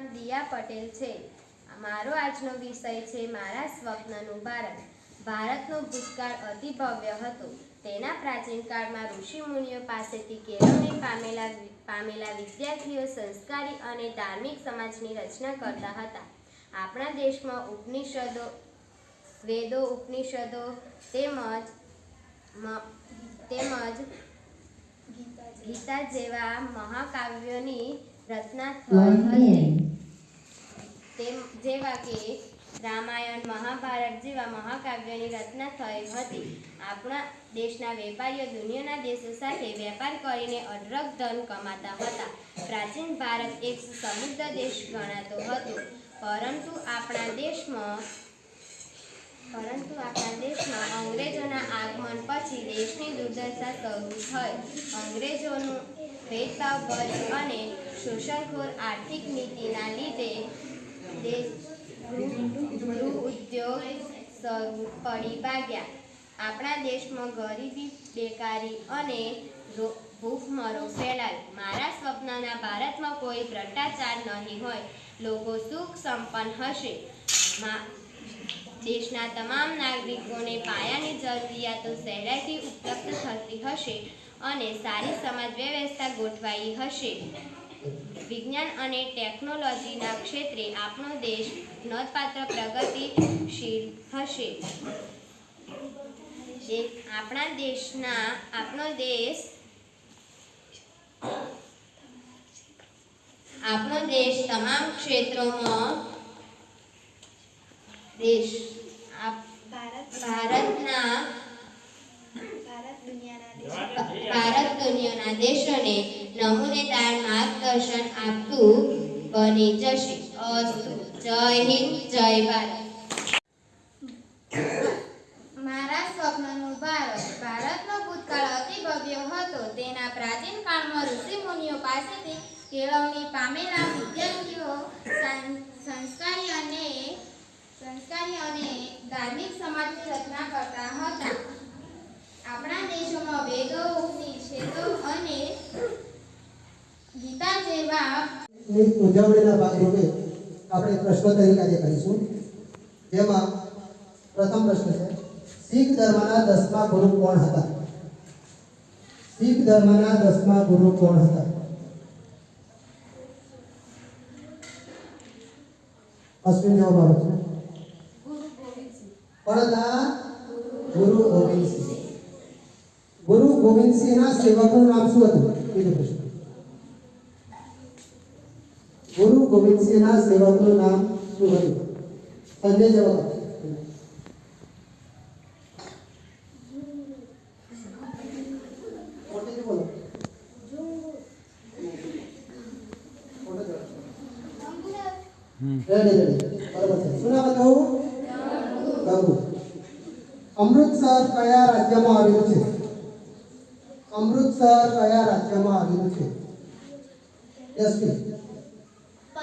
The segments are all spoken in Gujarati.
નામ દિયા પટેલ છે. મારો આજનો વિષય છે મારા સ્વપ્નનું ભારત ભારતનો ભૂતકાળ અતિ ભવ્ય હતો. તેના પ્રાચીન કાળમાં ઋષિ મુનિઓ પાસેથી કેળવણી પામેલા પામેલા વિદ્યાર્થીઓ સંસ્કારી અને ધાર્મિક સમાજની રચના કરતા હતા. આપણા દેશમાં ઉપનિષદો, વેદો, ઉપનિષદો તેમજ તેમજ ગીતા જેવા મહાકાવ્યોની રચના થઈ હતી. જેવા કે રામાયણ, મહાભારત જેવા મહાકાવ્યની રચના થઈ હતી. આપણા દેશના વેપારીઓ દુનિયાના દેશો સાથે વેપાર કરીને અઢળક ધન કમાતા હતા. પ્રાચીન ભારત એક સમૃદ્ધ દેશ ગણાતો હતો. પરંતુ આપણા દેશમાં, પરંતુ આપણા દેશમાં અંગ્રેજોના આગમન પછી દેશની દુર્દશા શરૂ થઈ. અંગ્રેજોનું ભેદભાવ અને શોષણખોર આર્થિક નીતિના લીધે દેશ ઉદ્યોગ પડી ભાગ્યા આપણા દેશમાં ગરીબી, બેકારી અને ભૂખમરો ફેલાયો. મારા સ્વપ્નના ભારતમાં કોઈ ભ્રષ્ટાચાર નહીં હોય. લોકો સુખ સંપન્ન હશે. દેશના તમામ નાગરિકોને પાયાની જરૂરિયાતો સહેલાઈથી ઉપલબ્ધ થતી હશે અને સારી સમાજ વ્યવસ્થા ગોઠવાઈ હશે. વિજ્ઞાન અને ટેકનોલોજીના ક્ષેત્રે આપણો દેશ નોંધપાત્ર પ્રગતિશીલ હશે. આપણા દેશના, આપણો દેશ આપણો દેશ તમામ ક્ષેત્રોમાં દેશ ભારતના દુનિયાના નમૂનેદાર માર્ગદર્શન આપતું બની જશે. અસ્તુ. જય હિન્દ, જય ભારત. મારા સ્વપ્નનું ભારત ભારતનો ભૂતકાળ અતિ ભવ્ય હતો. તેના પ્રાચીન કાળમાં ઋષિ મુનિઓ પાસેથી કેળવણી પામેલા વિદ્યાર્થીઓ સંસ્કારી અને સંસ્કારી અને ધાર્મિક સમાજની રચના કરતા હતા. આપણા દેશોમાં વેદો ઉપની ગીતા જેવા ની ઉજવણીના ભાગરૂપે આપણે પ્રશ્નોત્તરી કાર્ય કરીશું. જેમાં પ્રથમ પ્રશ્ન છે, શીખ ધર્મના દસમા ગુરુ કોણ હતા? શીખ ધર્મના દસમા ગુરુ કોણ હતા? અશ્વિન જવાબ આવે છે. પણ હતા ગુરુ ગોવિંદસિંહ. ગુરુ ગોવિંદસિંહના સેવકનું નામ શું હતું? બીજું પ્રશ્ન ગુરુ ગોવિંદસિંહના સેવકનું નામ શું હતું સંજય જવાબ અમૃતસર કયા રાજ્યમાં આવેલું છે? અમૃતસર કયા રાજ્યમાં આવેલું છે? પંજાબ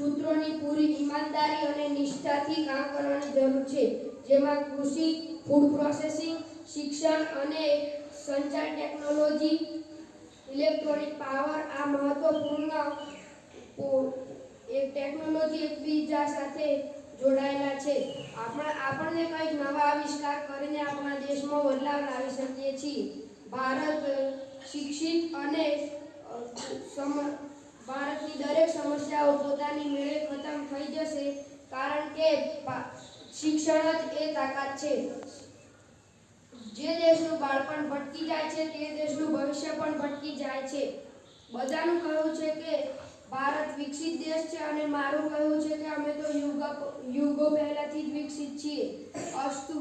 સૂત્રોની પૂરી ઈમાનદારી અને નિષ્ઠાથી કામ કરવાની જરૂર છે, જેમાં કૃષિ ફૂડ પ્રોસેસિંગ શિક્ષણ અને સંચાર ટેકનોલોજી ઇલેક્ટ્રોનિક પાવર આ મહત્વપૂર્ણ એક ટેકનોલોજી એકબીજા સાથે જોડાયેલા છે. આપણે, આપણને કંઈક નવા આવિષ્કાર કરીને આપણા દેશમાં બદલાવ લાવી શકીએ છીએ. ભારત સમસ્યાઓ પોતાની મેળે ખતમ થઈ જશે કારણ કે શિક્ષણ જ એ તાકાત છે. જે દેશનું બાળપણ ભટકી જાય છે, તે દેશનું ભવિષ્ય પણ ભટકી જાય છે. બધાનું કહેવું છે કે ભારત વિકસિત દેશ છે અને મારું કહેવું છે કે અમે તો યુગો યુગો પહેલાથી જ વિકસિત છીએ. અસ્તુ